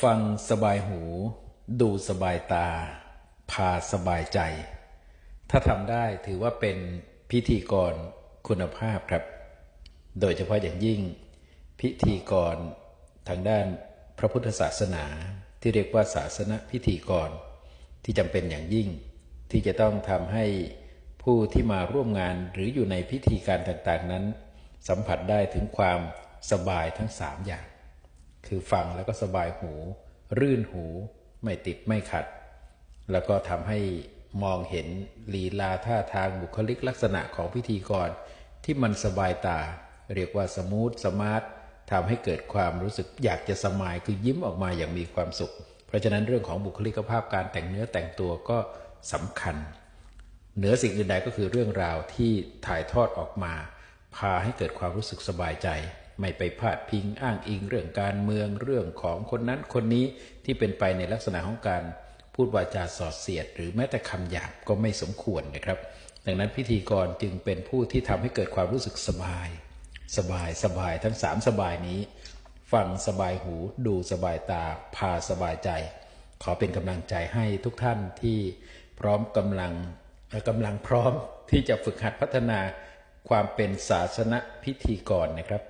ฟังสบายหู ดูสบายตา พาสบายใจ ถ้าทำได้ถือว่าเป็นพิธีกรคุณภาพครับ โดยเฉพาะอย่างยิ่ง พิธีกรทางด้านพระพุทธศาสนาที่เรียกว่าศาสนพิธีกร ที่จำเป็นอย่างยิ่ง ที่จะต้องทำให้ผู้ที่มาร่วมงานหรืออยู่ในพิธีการต่างๆนั้น สัมผัสได้ถึงความสบายทั้งสามอย่าง คือฟังแล้วก็สบายหู รื่นหูไม่ติดไม่ขัด แล้วก็ทำให้มองเห็นลีลาท่าทางบุคลิกลักษณะของพิธีกร ที่มันสบายตา เรียกว่าสมูทสมาร์ททำให้เกิดความรู้สึกอยากจะสมายคือยิ้มออกมาอย่างมีความสุข เพราะฉะนั้นเรื่องของบุคลิกภาพการแต่งเนื้อแต่งตัวก็สำคัญ เหนือสิ่งอื่นใดก็คือเรื่องราวที่ถ่ายทอดออกมา พาให้เกิดความรู้สึกสบายใจ ไม่ไปพาดพิงอ้างอิงเรื่องการเมืองเรื่องของคนนั้นคนนี้ที่เป็นไปในลักษณะของการพูดวาจาสอดเสียด หรือแม้แต่คำหยาบก็ไม่สมควรนะครับ ดังนั้นพิธีกรจึงเป็นผู้ที่ทำให้เกิดความรู้สึกสบาย สบายสบายทั้งสามสบายนี้ ฟังสบายหู ดูสบายตา พาสบายใจ ขอเป็นกำลังใจให้ทุกท่านที่พร้อมกำลังกำลังพร้อมที่จะฝึกหัดพัฒนาความเป็นศาสนพิธีกรนะครับ